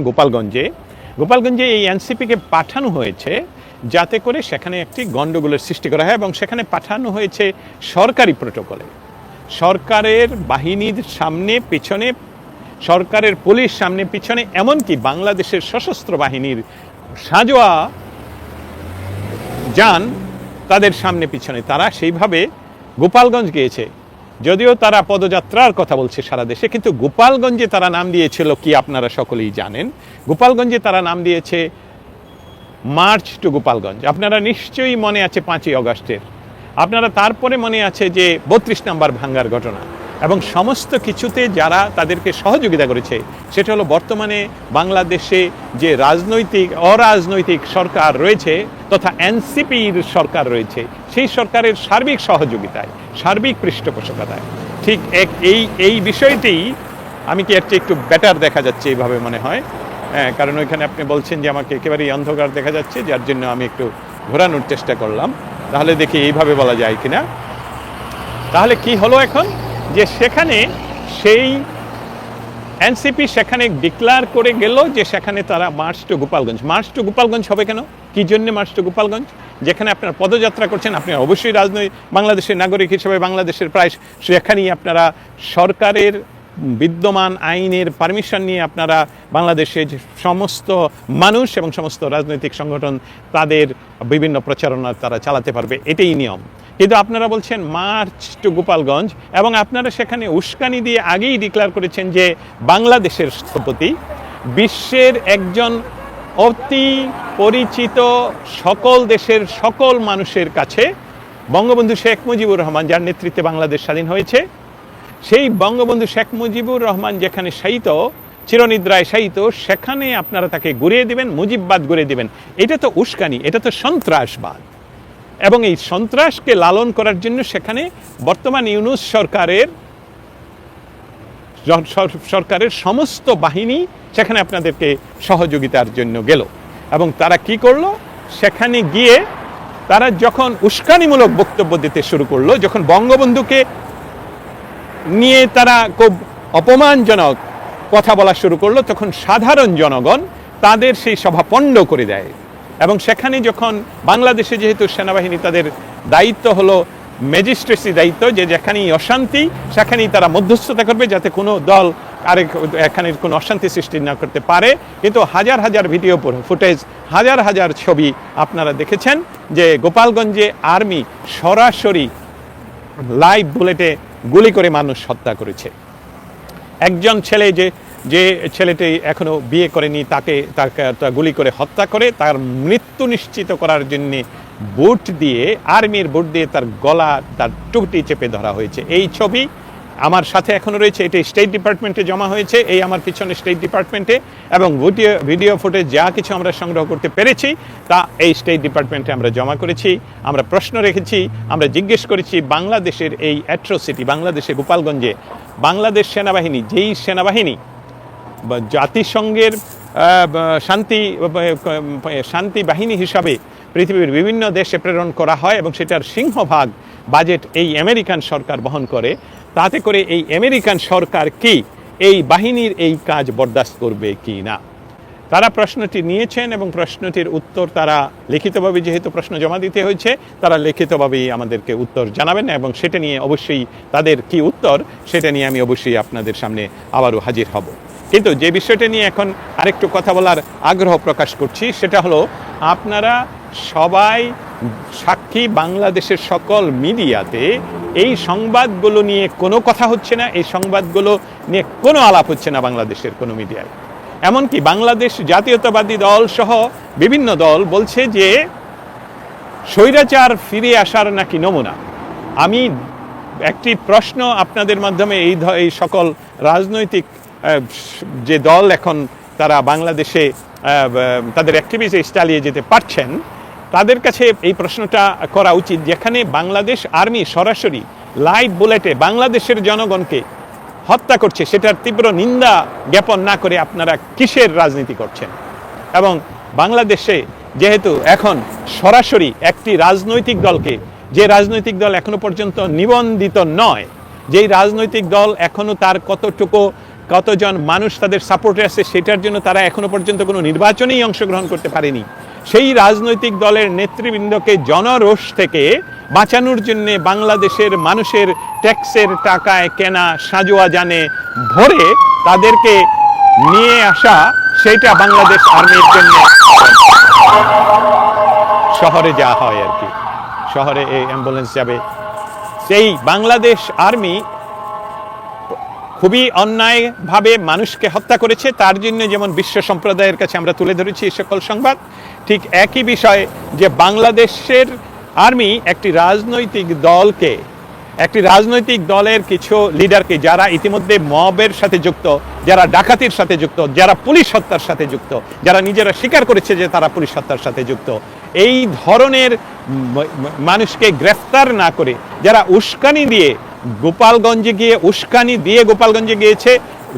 গোপালগঞ্জে। গোপালগঞ্জে এই এনসিপিকে পাঠানো হয়েছে যাতে করে সেখানে একটি গণ্ডগোলের সৃষ্টি করা হয় এবং সেখানে পাঠানো হয়েছে সরকারি প্রোটোকলে। সরকারের বাহিনীর সামনে, পিছনে, সরকারের পুলিশ সামনে, পিছনে, এমনকি বাংলাদেশের সশস্ত্র বাহিনীর সাজোয়া যান তাদের সামনে, পিছনে, তারা সেইভাবে গোপালগঞ্জ গিয়েছে। যদিও তারা পদযাত্রার কথা বলছে সারা দেশে, কিন্তু গোপালগঞ্জে তারা নাম দিয়েছিল কি আপনারা সকলেই জানেন। গোপালগঞ্জে তারা নাম দিয়েছে মার্চ টু গোপালগঞ্জ। আপনারা নিশ্চয়ই মনে আছে পাঁচই অগস্টের। আপনারা তারপরে মনে আছে যে বত্রিশ নম্বর ভাঙ্গার ঘটনা। এবং সমস্ত কিছুতে যারা তাদেরকে সহযোগিতা করেছে, সেটা হলো বর্তমানে বাংলাদেশে যে রাজনৈতিক, অরাজনৈতিক সরকার রয়েছে তথা এনসিপির সরকার রয়েছে, সেই সরকারের সার্বিক সহযোগিতায়, সার্বিক পৃষ্ঠপোষকতায়। ঠিক এক এই এই বিষয়টি আমি কি একটা একটু বেটার দেখা যাচ্ছে এইভাবে মনে হয়? হ্যাঁ কারণ ওইখানে আপনি বলছেন যে আমাকে একেবারেই অন্ধকার দেখা যাচ্ছে, যার জন্য আমি একটু ঘোরানোর চেষ্টা করলাম। তাহলে দেখি এইভাবে বলা যায় কিনা। তাহলে কি হলো এখন? যে সেখানে সেই এনসিপি সেখানে ডিক্লার করে গেল যে সেখানে তারা march to Gopalganj. March to Gopalganj হবে কেন? কি জন্য মার্চ টু গোপালগঞ্জ? যেখানে আপনারা পদযাত্রা করছেন, আপনি অবশ্যই রাজনৈতিক বাংলাদেশের নাগরিক হিসেবে বাংলাদেশের প্রায় সেখানেই আপনারা সরকারের বিদ্যমান আইনের পারমিশন নিয়ে আপনারা বাংলাদেশের সমস্ত মানুষ এবং সমস্ত রাজনৈতিক সংগঠন তাদের বিভিন্ন প্রচারণা তারা চালাতে পারবে। এটাই নিয়ম। কিন্তু আপনারা বলছেন মার্চ টু গোপালগঞ্জ এবং আপনারা সেখানে উস্কানি দিয়ে আগেই ডিক্লার করেছেন যে বাংলাদেশের স্থপতি বিশ্বের একজন অতি পরিচিত সকল দেশের সকল মানুষের কাছে বঙ্গবন্ধু শেখ মুজিবুর রহমান, যার নেতৃত্বে বাংলাদেশ স্বাধীন হয়েছে, সেই বঙ্গবন্ধু শেখ মুজিবুর রহমান যেখানে শায়িত, চিরনিদ্রায় শায়িত, সেখানে আপনারা তাকে ঘুরিয়ে দিবেন, মুজিববাদ ঘুরিয়ে দিবেন। এটা তো উস্কানি, এটা তো সন্ত্রাসবাদ। এবং এই সন্ত্রাসকে লালন করার জন্য সেখানে বর্তমান ইউনুস সরকারের সরকারের সমস্ত বাহিনী সেখানে আপনাদেরকে সহযোগিতার জন্য গেল। এবং তারা কি করল? সেখানে গিয়ে তারা যখন উস্কানিমূলক বক্তব্য দিতে শুরু করল, যখন বঙ্গবন্ধুকে নিয়ে তারা খুব অপমানজনক কথা বলা শুরু করল, তখন সাধারণ জনগণ তাদের সেই সভা পণ্ড করে দেয়। এবং সেখানে যখন বাংলাদেশে যেহেতু সেনাবাহিনী তাদের দায়িত্ব হলো ম্যাজিস্ট্রেসি দায়িত্ব, যে যেখানেই অশান্তি, সেখানেই তারা মধ্যস্থতা করবে যাতে কোনো দল আরেক, এখানে কোনো অশান্তি সৃষ্টি না করতে পারে। কিন্তু হাজার হাজার ভিডিও ফুটেজ হাজার হাজার ছবি আপনারা দেখেছেন যে গোপালগঞ্জে আর্মি সরাসরি লাইভ বুলেটে গুলি করে মানুষ হত্যা করেছে। একজন ছেলে যে যে ছেলেটি এখনও বিয়ে করেনি, তাকে তাকে গুলি করে হত্যা করে, তার মৃত্যু নিশ্চিত করার জন্যে বুট দিয়ে, আর্মির বুট দিয়ে তার গলা, তার টুকটি চেপে ধরা হয়েছে। এই ছবি আমার সাথে এখনও রয়েছে। এটি স্টেট ডিপার্টমেন্টে জমা হয়েছে। এই আমার পিছনে স্টেট ডিপার্টমেন্টে এবং ভিডিও ভিডিও ফুটেজ যা কিছু আমরা সংগ্রহ করতে পেরেছি, তা এই স্টেট ডিপার্টমেন্টে আমরা জমা করেছি। আমরা প্রশ্ন রেখেছি, আমরা জিজ্ঞেস করেছি বাংলাদেশের এই অ্যাট্রোসিটি বাংলাদেশে গোপালগঞ্জে, বাংলাদেশ সেনাবাহিনী, যেই সেনাবাহিনী জাতিসংঘের শান্তি শান্তি বাহিনী হিসাবে পৃথিবীর বিভিন্ন দেশে প্রেরণ করা হয় এবং সেটার সিংহভাগ বাজেট এই আমেরিকান সরকার বহন করে। তাতে করে এই আমেরিকান সরকার কি? এই বাহিনীর এই কাজ বরদাস্ত করবে কি না? তারা প্রশ্নটি নিয়েছেন এবং প্রশ্নটির উত্তর তারা লিখিতভাবে, যেহেতু প্রশ্ন জমা দিতে হয়েছে, তারা লিখিতভাবেই আমাদেরকে উত্তর জানাবেন এবং সেটা নিয়ে অবশ্যই তাদের কি উত্তর, সেটা নিয়ে আমি অবশ্যই আপনাদের সামনে আবারও হাজির হব। কিন্তু যে বিষয়টা নিয়ে এখন আরেকটু কথা বলার আগ্রহ প্রকাশ করছি, সেটা হলো আপনারা সবাই সাক্ষী বাংলাদেশের সকল মিডিয়াতে এই সংবাদগুলো নিয়ে কোনো কথা হচ্ছে না, এই সংবাদগুলো নিয়ে কোনো আলাপ হচ্ছে না বাংলাদেশের কোনো মিডিয়ায়। এমনকি বাংলাদেশ জাতীয়তাবাদী দল সহ বিভিন্ন দল বলছে যে স্বৈরাচার ফিরে আসার নাকি নমুনা। আমি একটি প্রশ্ন আপনাদের মাধ্যমে এই এই সকল রাজনৈতিক যে দল এখন তারা বাংলাদেশে তাদের অ্যাক্টিভিটিস চালিয়ে যেতে পারছেন, তাদের কাছে এই প্রশ্নটা করা উচিত যেখানে বাংলাদেশ আর্মি সরাসরি লাইভ বুলেটে বাংলাদেশের জনগণকে হত্যা করছে, সেটার তীব্র নিন্দা জ্ঞাপন না করে আপনারা কিসের রাজনীতি করছেন? এবং বাংলাদেশে যেহেতু এখন সরাসরি একটি রাজনৈতিক দলকে, যে রাজনৈতিক দল এখনও পর্যন্ত নিবন্ধিত নয়, যেই রাজনৈতিক দল এখনও তার কতটুকু কতজন মানুষ তাদের সাপোর্টে আছে সেটার জন্য তারা এখনও পর্যন্ত কোনো নির্বাচনেই অংশগ্রহণ করতে পারেনি। সেই রাজনৈতিক দলের নেতৃবৃন্দকে জনরোষ থেকে বাঁচানোর জন্য বাংলাদেশের মানুষের ট্যাক্সের টাকায় কেনা, সাজোয়া জানে ভরে তাদেরকে নিয়ে আসা, সেটা বাংলাদেশ আর্মির জন্য। শহরে যা হয় আর কি। শহরে এই অ্যাম্বুলেন্স যাবে। সেই বাংলাদেশ আর্মি খুবই অন্যায়ভাবে মানুষকে হত্যা করেছে। তার জন্য যেমন বিশ্ব সম্প্রদায়ের কাছে আমরা তুলে ধরেছি এই সকল সংবাদ, ঠিক একই বিষয়ে যে বাংলাদেশের আর্মি একটি রাজনৈতিক দলকে, একটি রাজনৈতিক দলের কিছু লিডারকে যারা ইতিমধ্যে মবের সাথে যুক্ত, যারা ডাকাতির সাথে যুক্ত, যারা পুলিশ হত্যার সাথে যুক্ত, যারা নিজেরা স্বীকার করেছে যে তারা পুলিশ হত্যার সাথে যুক্ত, এই ধরনের মানুষকে গ্রেফতার না করে, যারা উস্কানি দিয়ে গোপালগঞ্জে গিয়ে উস্কানি দিয়ে গোপালগঞ্জে গিয়েছে,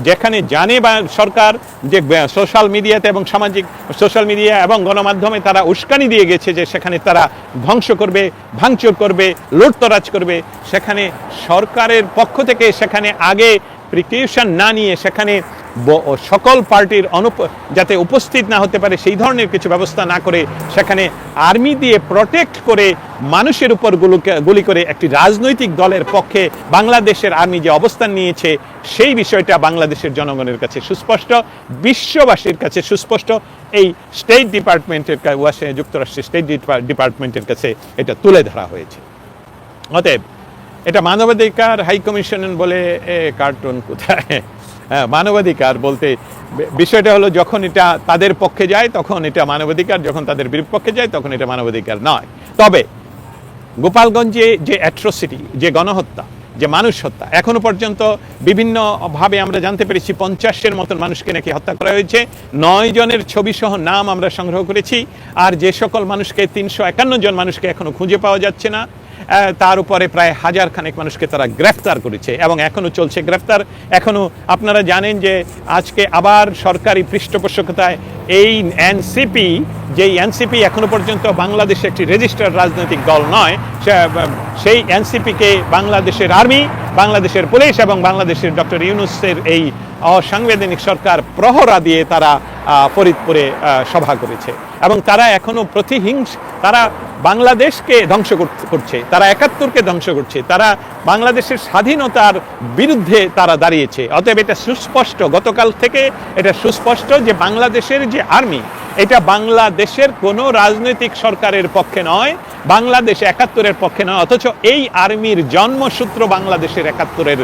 যেখানে জানে বা সরকার যে সোশ্যাল মিডিয়াতে এবং সামাজিক সোশ্যাল মিডিয়া এবং গণমাধ্যমে তারা উস্কানি দিয়ে গেছে যে, সেখানে তারা ধ্বংস করবে, ভাঙচুর করবে, লুটতরাজ করবে। সেখানে সরকারের পক্ষ থেকে সেখানে আগে প্রিকিউশন না নিয়ে সেখানে সকল পার্টির অনুপ যাতে উপস্থিত না হতে পারে সেই ধরনের কিছু ব্যবস্থা না করে সেখানে আর্মি দিয়ে প্রটেক্ট করে মানুষের উপর গুলি করে একটি রাজনৈতিক দলের পক্ষে বাংলাদেশের আর্মি যে অবস্থান নিয়েছে সেই বিষয়টা বাংলাদেশের জনগণের কাছে সুস্পষ্ট বিশ্ববাসীর কাছে সুস্পষ্ট। এই স্টেট ডিপার্টমেন্টের কা- ওয়াশিং- যুক্তরাষ্ট্রের স্টেট ডিপার্টমেন্টের কাছে এটা তুলে ধরা হয়েছে। অতএব এটা মানবাধিকার হাই কমিশন বলে এ, কার্টুন কোথায়? মানবাধিকার বলতে বিষয়টা হলো যখন এটা তাদের পক্ষে যায়, তখন এটা মানবাধিকার, যখন তাদের বিপক্ষে যায়, তখন এটা মানবাধিকার নয়। তবে গোপালগঞ্জে যে অ্যাট্রোসিটি যে গণহত্যা, যে মানুষ হত্যা এখনও পর্যন্ত বিভিন্ন ভাবে আমরা জানতে পেরেছি, পঞ্চাশের মতন মানুষকে নাকি হত্যা করা হয়েছে। নয় জনের ছবি সহ নাম আমরা সংগ্রহ করেছি, আর যে সকল মানুষকে, তিনশো একান্ন জন মানুষকে এখনও খুঁজে পাওয়া যাচ্ছে না। তার উপরে প্রায় হাজার খানেক মানুষকে তারা গ্রেফতার করেছে এবং এখনও চলছে গ্রেফতার। এখনও আপনারা জানেন যে আজকে আবার সরকারি পৃষ্ঠপোষকতায় এই এনসিপি, যেই এনসিপি এখনও পর্যন্ত বাংলাদেশে একটি রেজিস্টার্ড রাজনৈতিক দল নয় সেই এনসিপিকে বাংলাদেশের আর্মি, বাংলাদেশের পুলিশ এবং বাংলাদেশের ডক্টর ইউনুসের এই অসাংবিধানিক সরকার প্রহরা দিয়ে তারা ফরিদপুরে সভা করেছে। এবং তারা এখনও প্রতিহিংস, তারা বাংলাদেশকে ধ্বংস কর- করছে, তারা একাত্তরকে ধ্বংস করছে, তারা বাংলাদেশের স্বাধীনতার বিরুদ্ধে তারা দাঁড়িয়েছে। অতএব এটা সুস্পষ্ট, গতকাল থেকে এটা সুস্পষ্ট যে বাংলাদেশের যে আর্মি, এটা বাংলাদেশের কোনো রাজনৈতিক সরকারের পক্ষে নয়, বাংলাদেশ একাত্তরের পক্ষে নয়, অথচ এই আর্মির জন্মসূত্র বাংলাদেশের একাত্তরের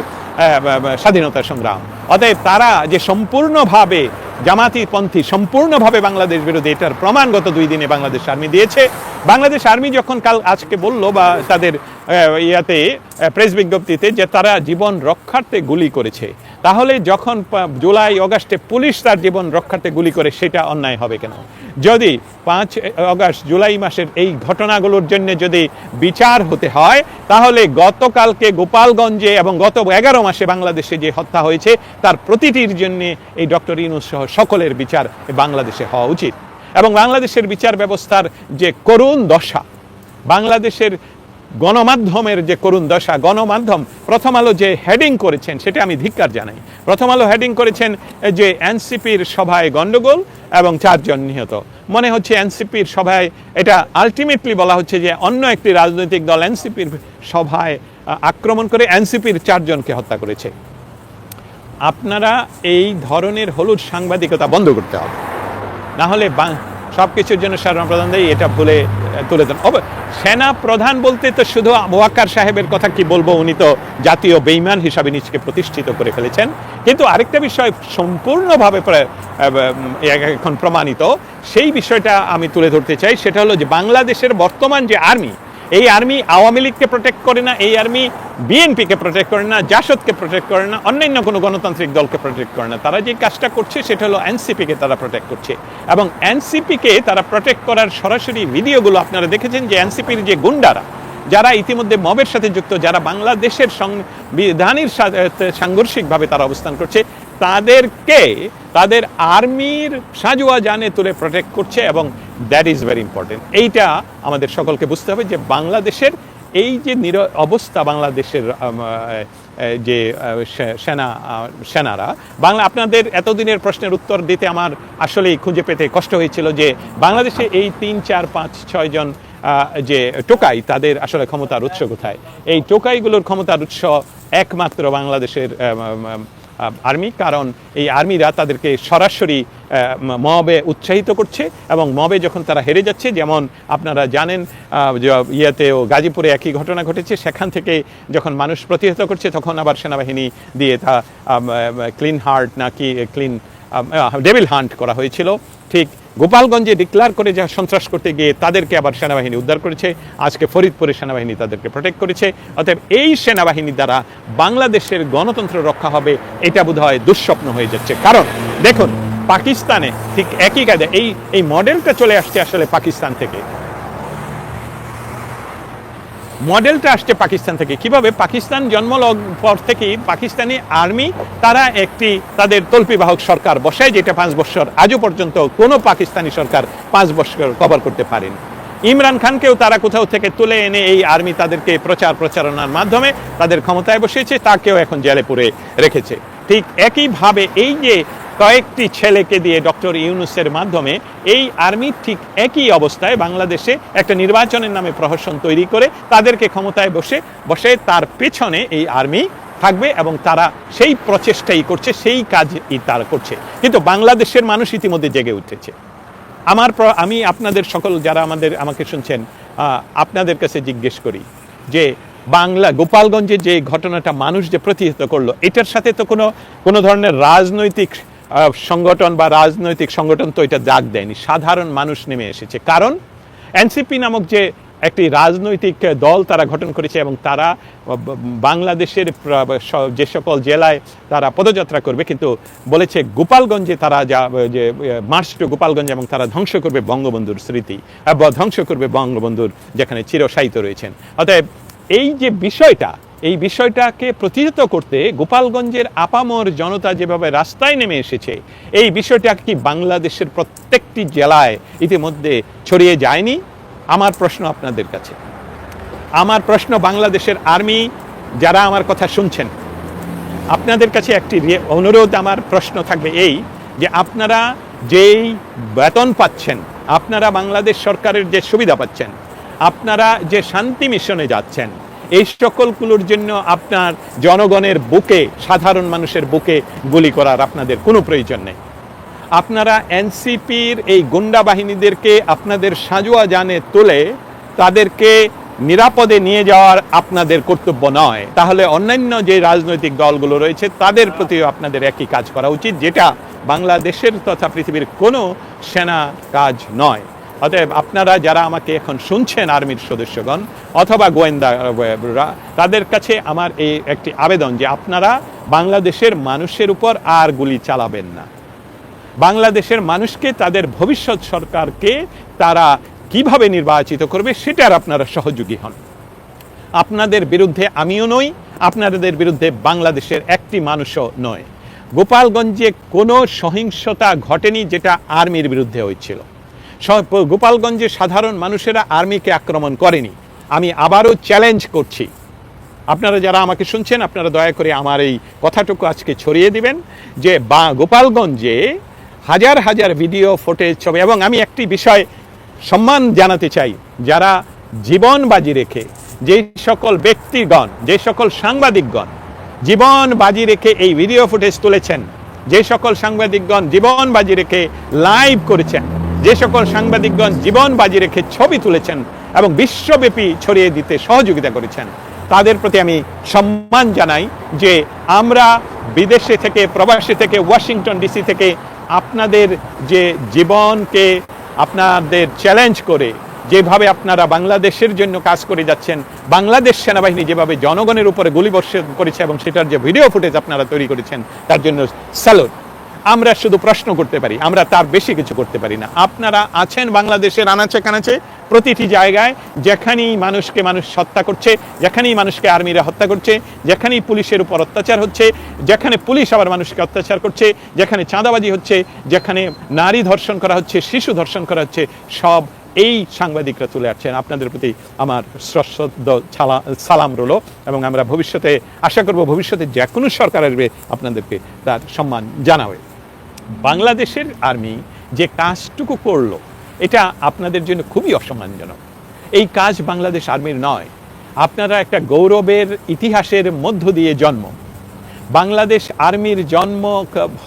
স্বাধীনতা সংগ্রাম। অতএব তারা যে সম্পূর্ণভাবে জামাতিপন্থী সম্পূর্ণভাবে বাংলাদেশ বিরোধী, এটার প্রমাণ গত দুই দিনে বাংলাদেশ আর্মি দিয়েছে। বাংলাদেশ আর্মি যখন কাল আজকে বলল বা তাদের ইয়াতে প্রেস বিজ্ঞপ্তিতে যে তারা জীবন রক্ষার্থে গুলি করেছে, তাহলে যখন জুলাই, অগাস্টে পুলিশ তার জীবন রক্ষার্থে গুলি করে, সেটা অন্যায় হবে কেন? যদি পাঁচ অগাস্ট, জুলাই মাসের এই ঘটনাগুলোর জন্য যদি বিচার হতে হয়, তাহলে গতকালকে গোপালগঞ্জে এবং গত এগারো মাসে বাংলাদেশে যে হত্যা হয়েছে তার প্রতিটির জন্য এই ডক্টর ইনুস সহ সকলের বিচার বাংলাদেশে হওয়া উচিত। এবং বাংলাদেশের বিচার ব্যবস্থার যে করুণ দশা, বাংলাদেশের গণমাধ্যমের যে করুণ দশা, গণমাধ্যম প্রথম আলো যে হেডিং করেছেন সেটা আমি ধিক্কার জানাই। প্রথম আলো হেডিং করেছেন যে এনসিপির সভায় গন্ডগোল এবং চারজন নিহত। মনে হচ্ছে এনসিপির সভায় এটা আলটিমেটলি বলা হচ্ছে যে অন্য একটি রাজনৈতিক দল এনসিপির সভায় আক্রমণ করে এনসিপির চারজনকে হত্যা করেছে। আপনারা এই ধরনের হলুদ সাংবাদিকতা বন্ধ করতে হবে। না হলে সব কিছুর জন্য প্রধান দেয় এটা আহ, তুলে দেন। অব- সেনা প্রধান বলতে তো শুধু ওয়াকার সাহেবের কথা কি বলব? উনি তো জাতীয় বেইমান হিসাবে নিজকে প্রতিষ্ঠিত করে ফেলেছেন। কিন্তু আরেকটা বিষয় সম্পূর্ণভাবে প্রা- এখন প্রমাণিত। সেই বিষয়টা আমি তুলে ধরতে চাই। সেটা হলো যে বাংলাদেশের বর্তমান যে আর্মি এই আর্মি আওয়ামী লীগকে প্রোটেক্ট করে না, এই আর্মি বিএনপিকে প্রোটেক্ট করে না, জাসদকে প্রোটেক্ট করে না, অন্যান্য কোনো গণতান্ত্রিক দলকে প্রোটেক্ট করে না। তারা যে কাজটা করছে সেটা হলো এনসিপিকে তারা প্রোটেক্ট করছে। এবং এনসিপিকে তারা প্রোটেক্ট করার সরাসরি ভিডিওগুলো আপনারা দেখেছেন যে এনসিপির যে গুন্ডারা, যারা ইতিমধ্যে মবের সাথে যুক্ত, যারা বাংলাদেশের সংবিধানের সাংঘর্ষিকভাবে তারা অবস্থান করছে তাদেরকে তাদের আর্মির সাজোয়া জানে তুলে প্রোটেক্ট করছে এবং দ্যাট ইজ ভেরি ইম্পর্টেন্ট এইটা আমাদের সকলকে বুঝতে হবে যে বাংলাদেশের এই যে নির অবস্থা বাংলাদেশের যে সেনা সেনারা বাংলা আপনাদের এতদিনের প্রশ্নের উত্তর দিতে আমার আসলেই খুঁজে পেতে কষ্ট হয়েছিল যে বাংলাদেশে এই তিন চার পাঁচ ছয় জন আহ, যে টোকাই তাদের আসলে ক্ষমতার উৎস কোথায়? এই টোকাইগুলোর ক্ষমতার উৎস একমাত্র বাংলাদেশের আর্মি, কারণ এই আর্মিরা তাদেরকে সরাসরি মবে উৎসাহিত করছে এবং মবে যখন তারা হেরে যাচ্ছে, যেমন আপনারা জানেন ইয়েতেও গাজীপুরে একই ঘটনা ঘটেছে, সেখান থেকে যখন মানুষ প্রতিহত করছে, তখন আবার সেনাবাহিনী দিয়ে তা ক্লিন হার্ট নাকি ক্লিন ডেভিল হান্ট করা হয়েছিল। ঠিক গোপালগঞ্জে ডিক্লার করে যা সন্ত্রাস করতে গিয়ে তাদেরকে আবার সেনাবাহিনী উদ্ধার করেছে। আজকে ফরিদপুরের সেনাবাহিনী তাদেরকে প্রোটেক্ট করেছে। অতএব এই সেনাবাহিনী দ্বারা বাংলাদেশের গণতন্ত্র রক্ষা হবে, এটা বোধ হয় দুঃস্বপ্ন হয়ে যাচ্ছে। কারণ দেখুন, পাকিস্তানে ঠিক একই কাজে এই এই মডেলটা চলে আসছে আসলে পাকিস্তান থেকে। মডেলটা আসছে পাকিস্তান থেকে। কীভাবে? পাকিস্তান জন্ম পর থেকেই পাকিস্তানি আর্মি, তারা একটি তাদের তল্পিবাহক সরকার বসায়, যেটা পাঁচ বছর আজও পর্যন্ত কোনো পাকিস্তানি সরকার পাঁচ বছর কভার করতে পারেনি। ইমরান খানকেও তারা কোথাও থেকে তুলে এনে এই আর্মি তাদেরকে প্রচার প্রচারণার মাধ্যমে তাদের ক্ষমতায় বসিয়েছে, তাকেও এখন জেলে পুরে রেখেছে। ঠিক একইভাবে এই যে কয়েকটি ছেলেকে দিয়ে ডক্টর ইউনুসের মাধ্যমে এই আর্মি ঠিক একই অবস্থায় বাংলাদেশে একটা নির্বাচনের নামে প্রহসন তৈরি করে তাদেরকে ক্ষমতায় বসে বসে তার পেছনে এই আর্মি থাকবে এবং তারা সেই প্রচেষ্টাই করছে, সেই কাজই তারা করছে। কিন্তু বাংলাদেশের মানুষ ইতিমধ্যে জেগে উঠেছে। আমার আমি আপনাদের সকল যারা আমাদের, আমাকে শুনছেন আপনাদের কাছে জিজ্ঞেস করি যে বাংলা, গোপালগঞ্জে যে ঘটনাটা মানুষ যে প্রতিহত করল, এটার সাথে তো কোনো কোনো ধরনের রাজনৈতিক সংগঠন বা রাজনৈতিক সংগঠন তো এটা জাগ দেয়নি, সাধারণ মানুষ নেমে এসেছে। কারণ এনসিপি নামক যে একটি রাজনৈতিক দল তারা গঠন করেছে এবং তারা বাংলাদেশের যে সকল জেলায় তারা পদযাত্রা করবে, কিন্তু বলেছে গোপালগঞ্জে তারা যা, যে, মার্চ টু গোপালগঞ্জ এবং তারা ধ্বংস করবে বঙ্গবন্ধুর স্মৃতি ধ্বংস করবে বঙ্গবন্ধুর যেখানে চিরসায়িত রয়েছেন। অতএব এই যে বিষয়টা এই বিষয়টাকে প্রতিহত করতে গোপালগঞ্জের আপামর জনতা যেভাবে রাস্তায় নেমে এসেছে, এই বিষয়টা কি বাংলাদেশের প্রত্যেকটি জেলায় ইতিমধ্যে ছড়িয়ে যায়নি? আমার প্রশ্ন আপনাদের কাছে। আমার প্রশ্ন বাংলাদেশের আর্মি, যারা আমার কথা শুনছেন, আপনাদের কাছে একটি অনুরোধ, আমার প্রশ্ন থাকবে এই যে আপনারা যেই বেতন পাচ্ছেন, আপনারা বাংলাদেশ সরকারের যে সুবিধা পাচ্ছেন, আপনারা যে শান্তি মিশনে যাচ্ছেন এই সকলগুলোর জন্য আপনার জনগণের বুকে, সাধারণ মানুষের বুকে গুলি করার আপনাদের কোনো প্রয়োজন নেই। আপনারা এনসিপির এই গুন্ডা বাহিনীদেরকে আপনাদের সাজোয়া জানে তুলে তাদেরকে নিরাপদে নিয়ে যাওয়ার আপনাদের কর্তব্য নয়। তাহলে অন্যান্য যে রাজনৈতিক দলগুলো রয়েছে, তাদের প্রতিও আপনাদের একই কাজ করা উচিত, যেটা বাংলাদেশের তথা পৃথিবীর কোনো সেনা কাজ নয়। অতএব আপনারা যারা আমাকে এখন শুনছেন আর্মির সদস্যগণ অথবা গোয়েন্দারা তাদের কাছে আমার এই একটি আবেদন যে আপনারা বাংলাদেশের মানুষের উপর আর গুলি চালাবেন না। বাংলাদেশের মানুষকে, তাদের ভবিষ্যৎ সরকারকে তারা কীভাবে নির্বাচিত করবে সেটার আপনারা সহযোগী হন। আপনাদের বিরুদ্ধে আমিও নই, আপনাদের বিরুদ্ধে বাংলাদেশের একটি মানুষও নয়। গোপালগঞ্জে কোনো সহিংসতা ঘটেনি যেটা আর্মির বিরুদ্ধে হয়েছিল। গোপালগঞ্জে সাধারণ মানুষেরা আর্মিকে আক্রমণ করেনি। আমি আবারও চ্যালেঞ্জ করছি। আপনারা যারা আমাকে শুনছেন, আপনারা দয়া করে আমার এই কথাটুকু আজকে ছড়িয়ে দিবেন যে বা গোপালগঞ্জে হাজার হাজার ভিডিও ফুটেজ ছবি এবং আমি একটি বিষয় সম্মান জানাতে চাই। যারা জীবন বাজি রেখে যে সকল ব্যক্তিগণ, যে সকল সাংবাদিকগণ জীবন বাজি রেখে এই ভিডিও ফুটেজ তুলেছেন, যে সকল সাংবাদিকগণ জীবন বাজি রেখে লাইভ করেছেন যে সকল সাংবাদিকগণ জীবন বাজি রেখে ছবি তুলেছেন এবং বিশ্বব্যাপী ছড়িয়ে দিতে সহযোগিতা করেছেন, তাদের প্রতি আমি সম্মান জানাই যে আমরা বিদেশে থেকে, প্রবাসী থেকে, ওয়াশিংটন ডিসি থেকে আপনাদের যে জীবনকে আপনাদের চ্যালেঞ্জ করে যেভাবে আপনারা বাংলাদেশের জন্য কাজ করে যাচ্ছেন, বাংলাদেশ সেনাবাহিনী যেভাবে জনগণের উপরে গুলি গুলিবর্ষণ করেছে এবং সেটার যে ভিডিও ফুটেজ আপনারা তৈরি করেছেন, তার জন্য স্যালুট। আমরা শুধু প্রশ্ন করতে পারি, আমরা তার বেশি কিছু করতে পারি না। আপনারা আছেন বাংলাদেশের আনাচে কানাচে, প্রতিটি জায়গায় যেখানেই মানুষকে মানুষ হত্যা করছে, যেখানেই মানুষকে আর্মিরা হত্যা করছে, যেখানেই পুলিশের উপর অত্যাচার হচ্ছে, যেখানে পুলিশ আবার মানুষকে অত্যাচার করছে, যেখানে চাঁদাবাজি হচ্ছে, যেখানে নারী ধর্ষণ করা হচ্ছে, শিশু ধর্ষণ করা হচ্ছে, সব এই সাংবাদিকরা চলে আসছেন আপনাদের প্রতি আমার সশ্রদ্ধ সালাম রলো এবং আমরা ভবিষ্যতে, আশা করব ভবিষ্যতে যে কোনো সরকার আসবে আপনাদেরকে তার সম্মান জানাবে। বাংলাদেশের আর্মি যে কাজটুকু করল, এটা আপনাদের জন্য খুবই অসম্মানজনক। এই কাজ বাংলাদেশ আর্মির নয়। আপনারা একটা গৌরবের ইতিহাসের মধ্য দিয়ে জন্ম। বাংলাদেশ আর্মির জন্ম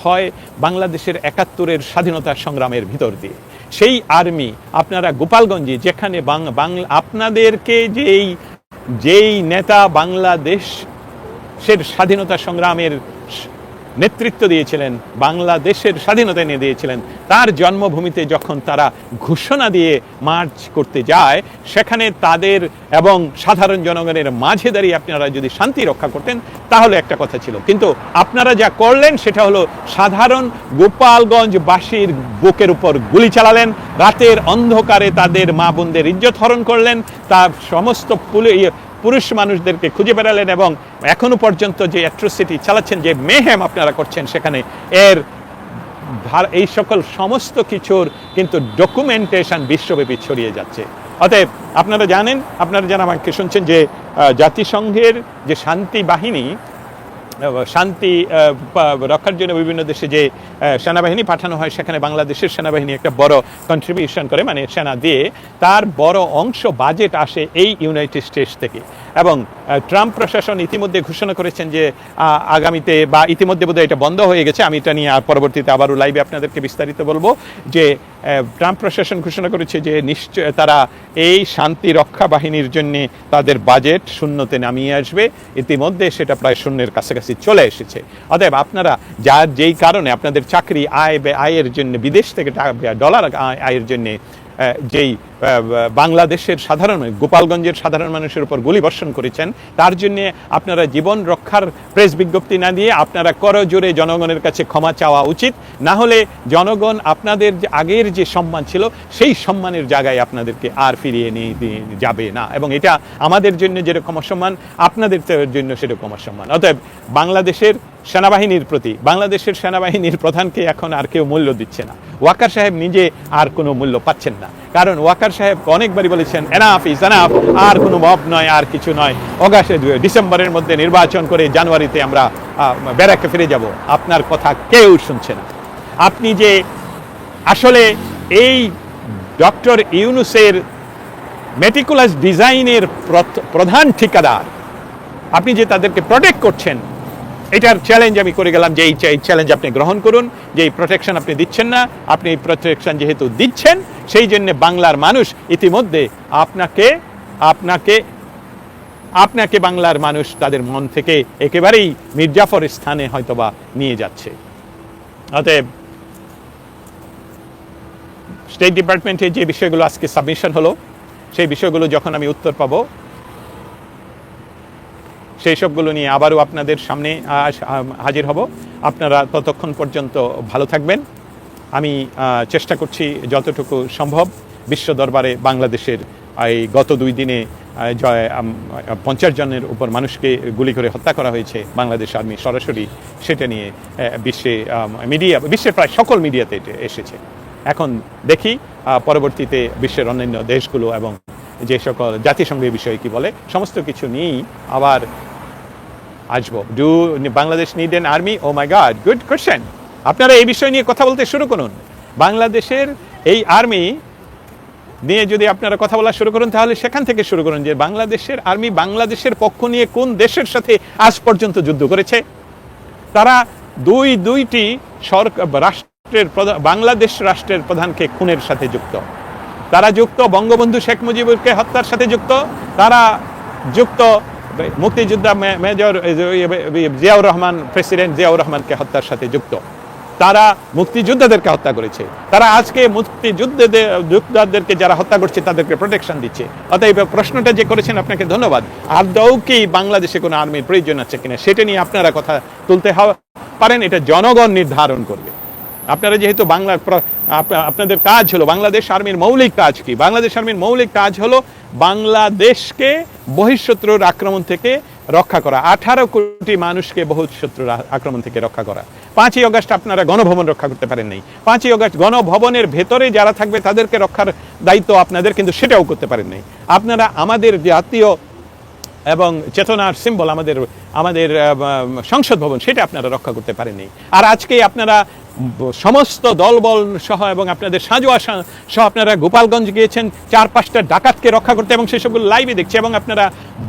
হয় বাংলাদেশের একাত্তরের স্বাধীনতা সংগ্রামের ভিতর দিয়ে। সেই আর্মি আপনারা গোপালগঞ্জে, যেখানে বাংলা আপনাদেরকে যেই যেই নেতা বাংলাদেশের স্বাধীনতা সংগ্রামের নেতৃত্ব দিয়েছিলেন বাংলাদেশের স্বাধীনতা এনে দিয়েছিলেন। তার জন্মভূমিতে যখন তারা ঘোষণা দিয়ে মার্চ করতে যায় সেখানে তাদের এবং সাধারণ জনগণের মাঝে দাঁড়িয়ে আপনারা যদি শান্তি রক্ষা করতেন তাহলে একটা কথা ছিল। কিন্তু আপনারা যা করলেন সেটা হলো সাধারণ গোপালগঞ্জবাসীর বুকের উপর গুলি চালালেন রাতের অন্ধকারে তাদের মা বোনদের ইজ্জত হরণ করলেন তার সমস্ত পুলি- ইয়ে, পুরুষ মানুষদেরকে খুঁজে বেড়ালেন এবং এখনও পর্যন্ত যে অ্যাট্রোসিটি চালাচ্ছেন, যে মেহেম আপনারা করছেন সেখানে, এর এই সকল সমস্ত কিছুর কিন্তু ডকুমেন্টেশন বিশ্বব্যাপী ছড়িয়ে যাচ্ছে। অতএব আপনারা জানেন, আপনারা যারা আমাকে শুনছেন যে জাতিসংঘের যে শান্তি বাহিনী শান্তি রক্ষার জন্য বিভিন্ন দেশে যে সেনাবাহিনী পাঠানো হয়। সেখানে বাংলাদেশের সেনাবাহিনী একটা বড় কন্ট্রিবিউশন করে মানে সেনা দিয়ে তার বড় অংশ বাজেট আসে এই ইউনাইটেড স্টেটস থেকে। এবং ট্রাম্প প্রশাসন ইতিমধ্যে ঘোষণা করেছেন যে আগামীতে বা ইতিমধ্যে বোধহয় এটা বন্ধ হয়ে গেছে। আমি এটা নিয়ে আর পরবর্তীতে আবারও লাইভে আপনাদেরকে বিস্তারিত বলব যে ট্রাম্প প্রশাসন ঘোষণা করেছে যে, নিশ্চয় তারা এই শান্তি রক্ষা বাহিনীর জন্য তাদের বাজেট শূন্যতে নামিয়ে আসবে। ইতিমধ্যে সেটা প্রায় শূন্যের কাছাকাছি চলে এসেছে। অতএব আপনারা যার যেই কারণে, আপনাদের চাকরি, আয় আয়ের জন্য বিদেশ থেকে টাকা ডলার আয়ের জন্য যেই বাংলাদেশের সাধারণ গোপালগঞ্জের সাধারণ মানুষের উপর গুলি বর্ষণ করেছেন, তার জন্য আপনারা জীবন রক্ষার প্রেস বিজ্ঞপ্তি না দিয়ে আপনারা করজোরে জনগণের কাছে ক্ষমা চাওয়া উচিত। না হলে জনগণ আপনাদের আগের যে সম্মান ছিল, সেই সম্মানের জায়গায় আপনাদেরকে আর ফিরিয়ে নিয়ে যাবে না। এবং এটা আমাদের জন্য যেরকম অসম্মান, আপনাদের জন্য সেরকম অসম্মান। অতএব বাংলাদেশের সেনাবাহিনীর প্রতি, বাংলাদেশের সেনাবাহিনীর প্রধানকে এখন আর কেউ মূল্য দিচ্ছে না। ওয়াকার সাহেব নিজে আর কোনো মূল্য পাচ্ছেন না। কারণ ওয়াকার সাহেব অনেকবারই বলেছেন এনাফ ইজ এনাফ আর কোনো মব নয়, আর কিছু নয়। অগাস্টে ডিসেম্বরের মধ্যে নির্বাচন করে জানুয়ারিতে আমরা ব্যারাকে ফিরে যাব। আপনার কথা কেউ শুনছে না। আপনি যে আসলে এই ডক্টর ইউনুসের মেটিকুলাস ডিজাইনের প্রধান ঠিকাদার, আপনি যে তাদেরকে প্রোটেক্ট করছেন এটার চ্যালেঞ্জ আমি করে গেলাম যে এই চ্যালেঞ্জ আপনি গ্রহণ করুন, যে এই প্রোটেকশন আপনি দিচ্ছেন না, আপনি এই প্রোটেকশন যেহেতু দিচ্ছেন, সেই জন্য বাংলার মানুষ ইতিমধ্যে আপনাকে আপনাকে আপনাকে বাংলার মানুষ তাদের মন থেকে একেবারেই মির্জাফর স্থানে হয়তোবা নিয়ে যাচ্ছে। অতএব স্টেট ডিপার্টমেন্টে যে বিষয়গুলো আজকে সাবমিশন হলো, সেই বিষয়গুলো যখন আমি উত্তর পাবো সেই সবগুলো নিয়ে আবারও আপনাদের সামনে হাজির হব। আপনারা ততক্ষণ পর্যন্ত ভালো থাকবেন। আমি চেষ্টা করছি যতটুকু সম্ভব বিশ্ব দরবারে বাংলাদেশের এই গত দুই দিনে জয় পঞ্চাশ জনের উপর মানুষকে গুলি করে হত্যা করা হয়েছে বাংলাদেশ আর্মি সরাসরি। সেটা নিয়ে বিশ্বে মিডিয়া, বিশ্বের প্রায় সকল মিডিয়াতে এসেছে। এখন দেখি পরবর্তীতে বিশ্বের অন্যান্য দেশগুলো এবং যে সকল জাতিসংঘের বিষয়ে কি বলে, সমস্ত কিছু নিয়েই আবার আসব। Do Bangladesh need an army oh my god good question আপনারা এই বিষয় নিয়ে কথা বলতে শুরু করুন। বাংলাদেশের এই আর্মি নিয়ে যদি আপনারা কথা বলা শুরু করুন, তাহলে সেখান থেকে শুরু করুন যে বাংলাদেশের আর্মি বাংলাদেশের পক্ষ নিয়ে কোন দেশের সাথে আজ পর্যন্ত যুদ্ধ করেছে। তারা দুই, দুইটি সরকার রাষ্ট্রের বাংলাদেশ রাষ্ট্রের প্রধানকে খুনের সাথে যুক্ত। তারা যুক্ত বঙ্গবন্ধু শেখ মুজিবুরকে হত্যার সাথে যুক্ত। তারা যুক্ত মুক্তিযোদ্ধা মেজর জিয়াউর রহমান, প্রেসিডেন্ট জিয়াউর রহমানকে হত্যার সাথে যুক্ত। তারা মুক্তিযোদ্ধাদেরকে হত্যা করেছে। তারা আজকে মুক্তিযুদ্ধদের যোদ্ধাদেরকে যারা হত্যা করছে, তাদেরকে প্রোটেকশন দিচ্ছে। অতএব প্রশ্নটা যে করেছেন আপনাকে ধন্যবাদ। আদৌ কি বাংলাদেশে কোনো আর্মির প্রয়োজন আছে কিনা, সেটা নিয়ে আপনারা কথা তুলতে পারেন, এটা জনগণ নির্ধারণ করবে। আপনারা যেহেতু বাংলার আপনাদের কাজ হলো বাংলাদেশ আর্মির মৌলিক কাজ কি? বাংলাদেশ আর্মির মৌলিক কাজ হলো বাংলাদেশকে বহিঃশত্রুর আক্রমণ থেকে রক্ষা করা। আঠারো কোটি মানুষকে বহু শত্রুর আক্রমণ থেকে রক্ষা করা। পাঁচই অগস্ট আপনারা গণভবন রক্ষা করতে পারেন নাই। পাঁচই অগস্ট গণভবনের ভেতরে যারা থাকবে তাদেরকে রক্ষার দায়িত্ব আপনাদের, কিন্তু সেটাও করতে পারেন নাই। আপনারা আমাদের জাতীয় এবং চেতনার সিম্বল আমাদের আমাদের সংসদ ভবন, সেটা আপনারা রক্ষা করতে পারেননি আর আজকে আপনারা সমস্ত দলবল সহ এবং আপনাদের সাজোয়া সহ আপনারা গোপালগঞ্জ গিয়েছেন চার পাঁচটা ডাকাতকে রক্ষা করতে এবং সেসবগুলো লাইভে দেখছি এবং আপনারা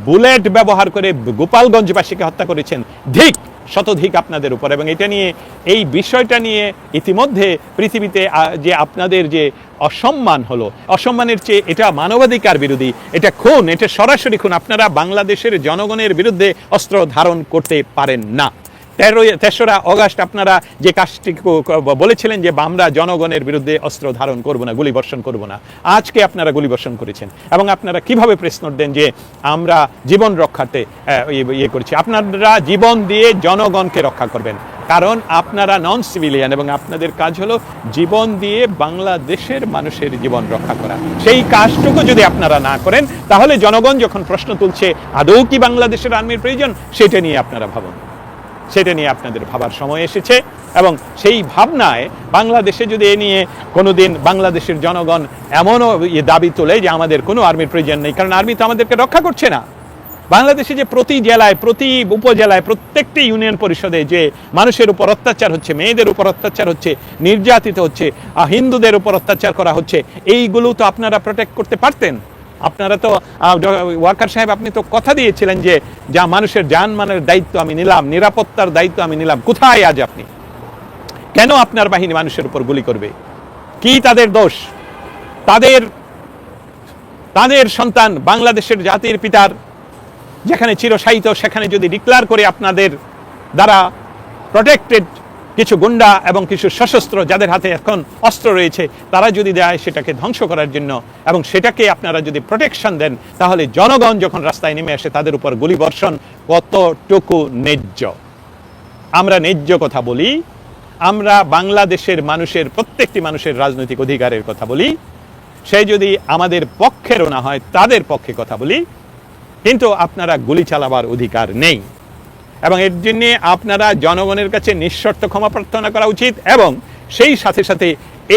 বুলেট ব্যবহার করে গোপালগঞ্জবাসীকে হত্যা করেছেন। ধিক, শতধিক আপনাদের উপর এবং এটা নিয়ে, এই বিষয়টা নিয়ে ইতিমধ্যে পৃথিবীতে যে আপনাদের যে অসম্মান হলো, অসম্মানের চেয়ে এটা মানবাধিকার বিরোধী, এটা খুন, এটা সরাসরি খুন, আপনারা বাংলাদেশের জনগণের বিরুদ্ধে অস্ত্র ধারণ করতে পারেন না। তেরো তেসরা অগাস্ট আপনারা যে কাজটি বলেছিলেন যে আমরা জনগণের বিরুদ্ধে অস্ত্র ধারণ করব না গুলি বর্ষণ করব না, আজকে আপনারা গুলি বর্ষণ করেছেন। এবং আপনারা কীভাবে প্রেস নোট দেন যে আমরা জীবন রক্ষাতে ইয়ে- ইয়ে করছি? আপনারা জীবন দিয়ে জনগণকে রক্ষা করবেন। কারণ আপনারা নন সিভিলিয়ান এবং আপনাদের কাজ হলো জীবন দিয়ে বাংলাদেশের মানুষের জীবন রক্ষা করা। সেই কাজটুকু যদি আপনারা না করেন, তাহলে জনগণ যখন প্রশ্ন তুলছে, আদৌ কি বাংলাদেশের আর্মির প্রয়োজন? সেটা নিয়ে আপনারা ভাবুন। সেটা নিয়ে আপনাদের ভাবার সময় এসেছে এবং সেই ভাবনায় বাংলাদেশে যদি এ নিয়ে কোনোদিন বাংলাদেশের জনগণ এমনও ইয়ে দাবি তোলে যে আমাদের কোনো আর্মির প্রয়োজন নেই, কারণ আর্মি তো আমাদেরকে রক্ষা করছে না। বাংলাদেশে যে প্রতি জেলায়, প্রতি উপজেলায়, প্রত্যেকটি ইউনিয়ন পরিষদে যে মানুষের উপর অত্যাচার হচ্ছে, মেয়েদের উপর অত্যাচার হচ্ছে, নির্যাতিত হচ্ছে হিন্দুদের উপর অত্যাচার করা হচ্ছে, এইগুলো তো আপনারা প্রোটেক্ট করতে পারতেন। আপনারা তো ওয়াকার সাহেব, আপনি তো কথা দিয়েছিলেন যে, যা মানুষের জানমানের দায়িত্ব আমি নিলাম, নিরাপত্তার দায়িত্ব আমি নিলাম, কোথায় আজ আপনি? কেন আপনার বাহিনী মানুষের উপর গুলি করবে? কি তাদের দোষ? তাদের তাদের সন্তান বাংলাদেশের জাতির পিতার, যেখানে চিরসাহিত সেখানে যদি ডিক্লার করে আপনাদের দ্বারা প্রোটেক্টেড কিছু গুন্ডা এবং কিছু সশস্ত্র যাদের হাতে এখন অস্ত্র রয়েছে, তারা যদি দেয় সেটাকে ধ্বংস করার জন্য এবং সেটাকে আপনারা যদি প্রোটেকশন দেন, তাহলে জনগণ যখন রাস্তায় নেমে আসে, তাদের উপর গুলি বর্ষণ কতটুকু ন্যায্য? আমরা ন্যায্য কথা বলি, আমরা বাংলাদেশের মানুষের, প্রত্যেকটি মানুষের রাজনৈতিক অধিকারের কথা বলি, সে যদি আমাদের পক্ষেরও না হয়, তাদের পক্ষে কথা বলি, কিন্তু আপনারা গুলি চালাবার অধিকার নেই। এবং এর জন্যে আপনারা জনগণের কাছে নিঃশর্ত ক্ষমা প্রার্থনা করা উচিত এবং সেই সাথে সাথে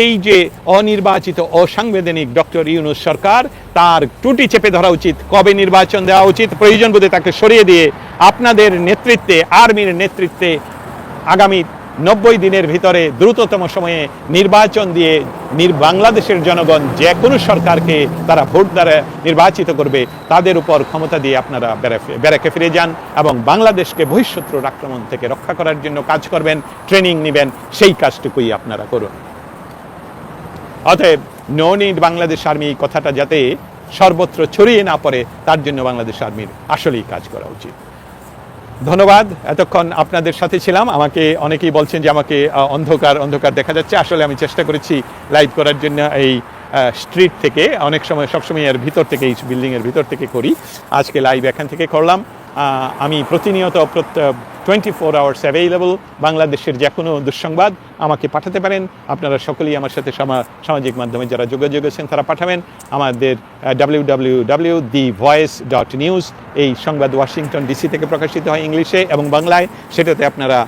এই যে অনির্বাচিত অসাংবিধানিক ডক্টর ইউনুস সরকার, তার টুটি চেপে ধরা উচিত, কবে নির্বাচন দেওয়া উচিত, প্রয়োজন বোধে তাকে সরিয়ে দিয়ে আপনাদের নেতৃত্বে, আর্মির নেতৃত্বে আগামী নব্বই দিনের ভিতরে দ্রুততম সময়ে নির্বাচন দিয়ে বাংলাদেশের জনগণ যে কোনো সরকারকে তারা ভোট দ্বারা নির্বাচিত করবে, তাদের উপর ক্ষমতা দিয়ে আপনারা ব্যারাকে ফিরে যান এবং বাংলাদেশকে বহিঃশত্রুর আক্রমণ থেকে রক্ষা করার জন্য কাজ করবেন, ট্রেনিং নেবেন, সেই কাজটুকুই আপনারা করুন। অতএব নো বাংলাদেশ আর্মি কথাটা যাতে সর্বত্র ছড়িয়ে না পড়ে, তার জন্য বাংলাদেশ আর্মির আসলেই কাজ করা উচিত। ধন্যবাদ। এতক্ষণ আপনাদের সাথে ছিলাম। আমাকে অনেকেই বলছেন যে আমাকে অন্ধকার অন্ধকার দেখা যাচ্ছে। আসলে আমি চেষ্টা করেছি লাইভ করার জন্য এই স্ট্রিট থেকে। অনেক সময়, সবসময় এর ভিতর থেকে, এই বিল্ডিংয়ের ভিতর থেকে করি। আজকে লাইভ এখান থেকে করলাম। আমি প্রতিনিয়ত টোয়েন্টি ফোর আওয়ার্স অ্যাভেলেবল বাংলাদেশের যে কোনো দুঃসংবাদ আমাকে পাঠাতে পারেন। আপনারা সকলেই আমার সাথে সমা- সামাজিক মাধ্যমে যারা যোগাযোগ আছেন, তারা পাঠাবেন। আমাদের W W W the voice dot news এই সংবাদ ওয়াশিংটন ডিসি থেকে প্রকাশিত হয় ইংলিশে এবং বাংলায়। সেটাতে আপনারা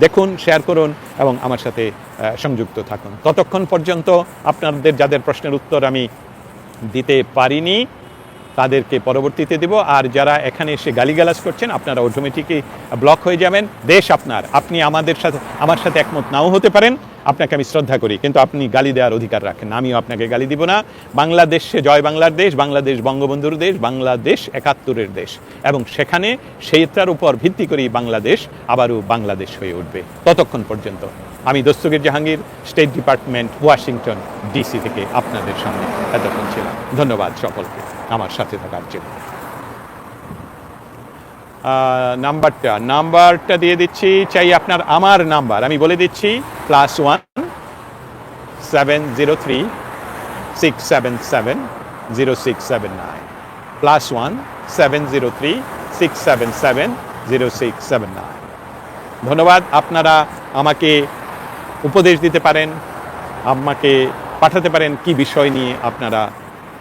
দেখুন শেয়ার করুন এবং আমার সাথে সংযুক্ত থাকুন। ততক্ষণ পর্যন্ত আপনাদের যাদের প্রশ্নের উত্তর আমি দিতে পারিনি তাদেরকে পরবর্তীতে দেব। আর যারা এখানে এসে গালিগালাজ করছেন, আপনারা অটোমেটিকই ব্লক হয়ে যাবেন। দেশ আপনার। আপনি আমাদের সাথে, আমার সাথে একমত নাও হতে পারেন। আপনাকে আমি শ্রদ্ধা করি, কিন্তু আপনি গালি দেওয়ার অধিকার রাখেন। আমিও আপনাকে গালি দিব না। বাংলাদেশে জয় বাংলার দেশ, বাংলাদেশ বঙ্গবন্ধুর দেশ, বাংলাদেশ একাত্তরের দেশ। এবং সেখানে সেইটার উপর ভিত্তি করেই বাংলাদেশ আবারও বাংলাদেশ হয়ে উঠবে। ততক্ষণ পর্যন্ত। আমি Dastagir Jahangir state department Washington DC থেকে আপনাদের সামনে এতক্ষণ ছিলাম। ধন্যবাদ সকলকে আমার সাথে থাকার জন্য। নাম্বারটা নাম্বারটা দিয়ে দিচ্ছি, চাই আপনার আমার নাম্বার। আমি বলে দিচ্ছি plus one seven zero three six seven seven zero six seven nine plus one seven zero three six seven seven zero six seven nine ধন্যবাদ, আপনারা আমাকে উপদেশ দিতে পারেন আমাকে পাঠাতে পারেন, কি বিষয় নিয়ে আপনারা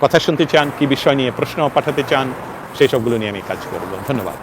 কথা শুনতে চান, কি বিষয় নিয়ে প্রশ্ন পাঠাতে চান, সেই সবগুলো নিয়ে আমি কাজ করব। ধন্যবাদ।